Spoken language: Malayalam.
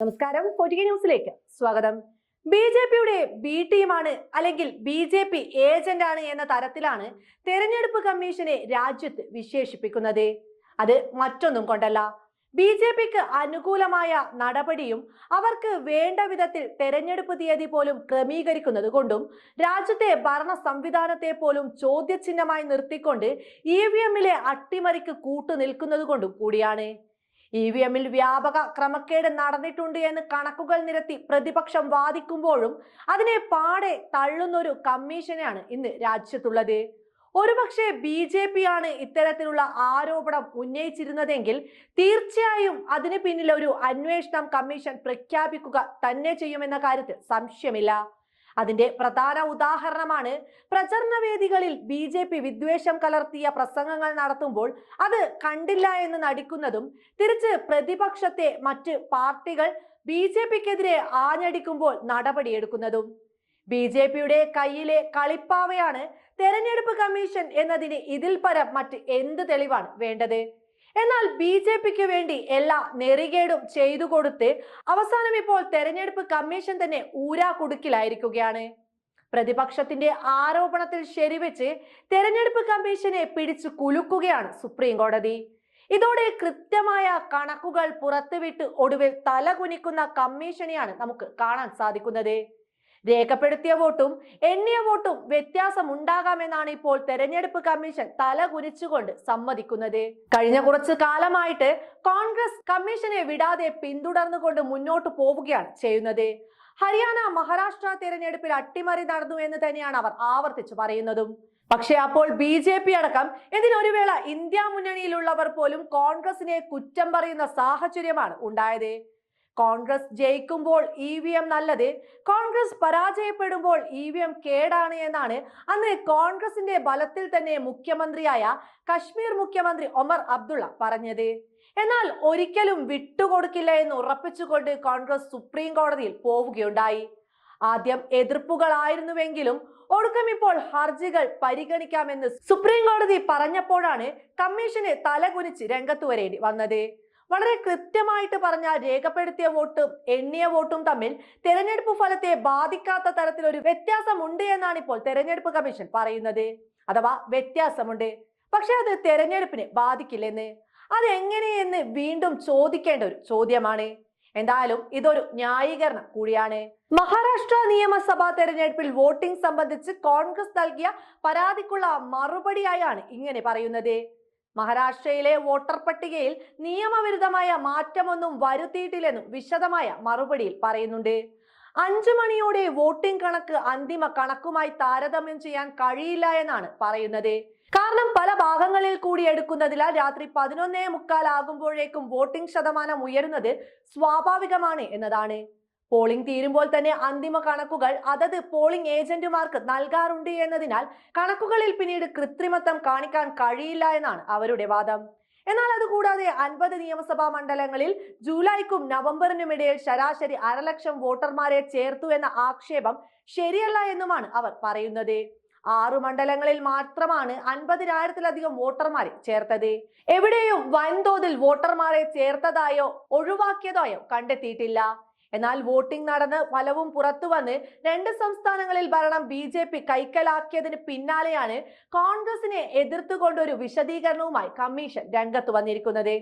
നമസ്കാരം. പൊറ്റിക ന്യൂസിലേക്ക് സ്വാഗതം. ബി ജെ പിയുടെ ബി ടീമാണ് അല്ലെങ്കിൽ ബി ജെ പി ഏജന്റ് ആണ് എന്ന തരത്തിലാണ് തെരഞ്ഞെടുപ്പ് കമ്മീഷനെ രാജ്യത്ത് വിശേഷിപ്പിക്കുന്നത്. അത് മറ്റൊന്നും കൊണ്ടല്ല. ബി ജെ പിക്ക് അനുകൂലമായ നടപടിയും അവർക്ക് വേണ്ട വിധത്തിൽ തെരഞ്ഞെടുപ്പ് തീയതി പോലും ക്രമീകരിക്കുന്നത് കൊണ്ടും രാജ്യത്തെ ഭരണ സംവിധാനത്തെ പോലും ചോദ്യചിഹ്നമായി നിർത്തിക്കൊണ്ട് ഇ വി എമ്മിലെ അട്ടിമറിക്ക് കൂട്ടുനിൽക്കുന്നത് കൊണ്ടും കൂടിയാണ്. ഇ വി എമ്മിൽ വ്യാപക ക്രമക്കേട് നടന്നിട്ടുണ്ട് എന്ന് കണക്കുകൾ നിരത്തി പ്രതിപക്ഷം വാദിക്കുമ്പോഴും അതിനെ പാടെ തള്ളുന്നൊരു കമ്മീഷനെയാണ് ഇന്ന് രാജ്യത്തുള്ളത്. ഒരുപക്ഷെ ബി ജെ പി ആണ് ഇത്തരത്തിലുള്ള ആരോപണം ഉന്നയിച്ചിരുന്നതെങ്കിൽ തീർച്ചയായും അതിന് പിന്നിൽ ഒരു അന്വേഷണം കമ്മീഷൻ പ്രഖ്യാപിക്കുക തന്നെ ചെയ്യുമെന്ന കാര്യത്തിൽ സംശയമില്ല. അതിന്റെ പ്രധാന ഉദാഹരണമാണ് പ്രചരണ വേദികളിൽ ബി ജെ പി വിദ്വേഷം കലർത്തിയ പ്രസംഗങ്ങൾ നടത്തുമ്പോൾ അത് കണ്ടില്ല എന്ന് നടിക്കുന്നതും തിരിച്ച് പ്രതിപക്ഷത്തെ മറ്റ് പാർട്ടികൾ ബി ജെ പിക്കെതിരെ ആഞ്ഞടിക്കുമ്പോൾ നടപടിയെടുക്കുന്നതും. ബി ജെ പിയുടെ കയ്യിലെ കളിപ്പാവയാണ് തെരഞ്ഞെടുപ്പ് കമ്മീഷൻ എന്നതിന് ഇതിൽ പരം മറ്റ് എന്ത് തെളിവാണ് വേണ്ടത്? എന്നാൽ ബി ജെ പിക്ക് വേണ്ടി എല്ലാ നെറികേടും ചെയ്തു കൊടുത്ത് അവസാനം ഇപ്പോൾ തെരഞ്ഞെടുപ്പ് കമ്മീഷൻ തന്നെ ഊരാ കുടുക്കിലായിരിക്കുകയാണ്. പ്രതിപക്ഷത്തിന്റെ ആരോപണത്തിൽ ശരിവെച്ച് തെരഞ്ഞെടുപ്പ് കമ്മീഷനെ പിടിച്ചു കുലുക്കുകയാണ് സുപ്രീം കോടതി. ഇതോടെ കൃത്യമായ കണക്കുകൾ പുറത്തുവിട്ട് ഒടുവിൽ തലകുനിക്കുന്ന കമ്മീഷനെയാണ് നമുക്ക് കാണാൻ സാധിക്കുന്നത്. രേഖപ്പെടുത്തിയ വോട്ടും എണ്ണിയ വോട്ടും വ്യത്യാസമുണ്ടാകാമെന്നാണ് ഇപ്പോൾ തെരഞ്ഞെടുപ്പ് കമ്മീഷൻ തല കുനിച്ചുകൊണ്ട് സമ്മതിക്കുന്നത്. കഴിഞ്ഞ കുറച്ചു കാലമായിട്ട് കോൺഗ്രസ് കമ്മീഷനെ വിടാതെ പിന്തുടർന്നുകൊണ്ട് മുന്നോട്ട് പോവുകയാണ് ചെയ്യുന്നത്. ഹരിയാന മഹാരാഷ്ട്ര തെരഞ്ഞെടുപ്പിൽ അട്ടിമറി നടന്നു എന്ന് തന്നെയാണ് അവർ ആവർത്തിച്ചു പറയുന്നതും. പക്ഷെ അപ്പോൾ ബി ജെ പി അടക്കം ഇതിനൊരു വേള ഇന്ത്യ മുന്നണിയിലുള്ളവർ പോലും കോൺഗ്രസിനെ കുറ്റം പറയുന്ന സാഹചര്യമാണ് ഉണ്ടായത്. കോൺഗ്രസ് ജയിക്കുമ്പോൾ ഇ വി എം നല്ലത് കോൺഗ്രസ് പരാജയപ്പെടുമ്പോൾ ഇ വി എം കേടാണ് എന്നാണ്. അന്ന് കോൺഗ്രസിന്റെ ബലത്തിൽ തന്നെ മുഖ്യമന്ത്രിയായ കശ്മീർ മുഖ്യമന്ത്രി ഒമർ അബ്ദുള്ള പറഞ്ഞത്. എന്നാൽ ഒരിക്കലും വിട്ടുകൊടുക്കില്ല എന്ന് ഉറപ്പിച്ചുകൊണ്ട് കോൺഗ്രസ് സുപ്രീം കോടതിയിൽ പോവുകയുണ്ടായി. ആദ്യം എതിർപ്പുകളായിരുന്നുവെങ്കിലും ഒടുക്കം ഇപ്പോൾ ഹർജികൾ പരിഗണിക്കാമെന്ന് സുപ്രീം കോടതി പറഞ്ഞപ്പോഴാണ് കമ്മീഷന് തലകുനിച്ച് രംഗത്ത് വരേണ്ടി വന്നത്. വളരെ കൃത്യമായിട്ട് പറഞ്ഞ രേഖപ്പെടുത്തിയ വോട്ടും എണ്ണിയ വോട്ടും തമ്മിൽ തെരഞ്ഞെടുപ്പ് ഫലത്തെ ബാധിക്കാത്ത തരത്തിൽ ഒരു വ്യത്യാസമുണ്ട് എന്നാണ് ഇപ്പോൾ തെരഞ്ഞെടുപ്പ് കമ്മീഷൻ പറയുന്നത്. അഥവാ വ്യത്യാസമുണ്ട്. പക്ഷെ അത് തെരഞ്ഞെടുപ്പിനെ ബാധിക്കില്ലെന്ന്. അതെങ്ങനെയെന്ന് വീണ്ടും ചോദിക്കേണ്ട ഒരു ചോദ്യമാണ്. എന്തായാലും ഇതൊരു ന്യായീകരണം കൂടിയാണ്. മഹാരാഷ്ട്ര നിയമസഭാ തെരഞ്ഞെടുപ്പിൽ വോട്ടിംഗ് സംബന്ധിച്ച് കോൺഗ്രസ് നൽകിയ പരാതിക്കുള്ള മറുപടിയായാണ് ഇങ്ങനെ പറയുന്നത്. മഹാരാഷ്ട്രയിലെ വോട്ടർ പട്ടികയിൽ നിയമവിരുദ്ധമായ മാറ്റമൊന്നും വരുത്തിയിട്ടില്ലെന്നും വിശദമായ മറുപടിയിൽ പറയുന്നുണ്ട്. അഞ്ചു മണിയോടെ വോട്ടിംഗ് കണക്ക് അന്തിമ കണക്കുമായി താരതമ്യം ചെയ്യാൻ കഴിയില്ല എന്നാണ് പറയുന്നത്. കാരണം പല ഭാഗങ്ങളിൽ കൂടി എടുക്കുന്നതിനാൽ രാത്രി പതിനൊന്നേ മുക്കാലാകുമ്പോഴേക്കും വോട്ടിംഗ് ശതമാനം ഉയരുന്നത് സ്വാഭാവികമാണ് എന്നതാണ്. പോളിംഗ് തീരുമ്പോൾ തന്നെ അന്തിമ കണക്കുകൾ അതത് പോളിംഗ് ഏജന്റുമാർക്ക് നൽകാറുണ്ട് എന്നതിനാൽ കണക്കുകളിൽ പിന്നീട് കൃത്രിമത്വം കാണിക്കാൻ കഴിയില്ല എന്നാണ് അവരുടെ വാദം. എന്നാൽ അതുകൂടാതെ അൻപത് നിയമസഭാ മണ്ഡലങ്ങളിൽ ജൂലൈക്കും നവംബറിനും ഇടയിൽ ശരാശരി അരലക്ഷം വോട്ടർമാരെ ചേർത്തു എന്ന ആക്ഷേപം ശരിയല്ല എന്നുമാണ് അവർ പറയുന്നത്. ആറു മണ്ഡലങ്ങളിൽ മാത്രമാണ് അൻപതിനായിരത്തിലധികം വോട്ടർമാരെ ചേർത്തത്. എവിടെയും വൻതോതിൽ വോട്ടർമാരെ ചേർത്തതായോ ഒഴിവാക്കിയതായോ കണ്ടെത്തിയിട്ടില്ല. എന്നാൽ വോട്ടിംഗ് നടന്ന് ഫലവും പുറത്തു വന്ന് രണ്ട് സംസ്ഥാനങ്ങളിൽ ഭരണം ബി ജെ പി കൈക്കലാക്കിയതിന് പിന്നാലെയാണ് കോൺഗ്രസിനെ എതിർത്തുകൊണ്ടൊരു വിശദീകരണവുമായി കമ്മീഷൻ രംഗത്ത് വന്നിരിക്കുന്നത്.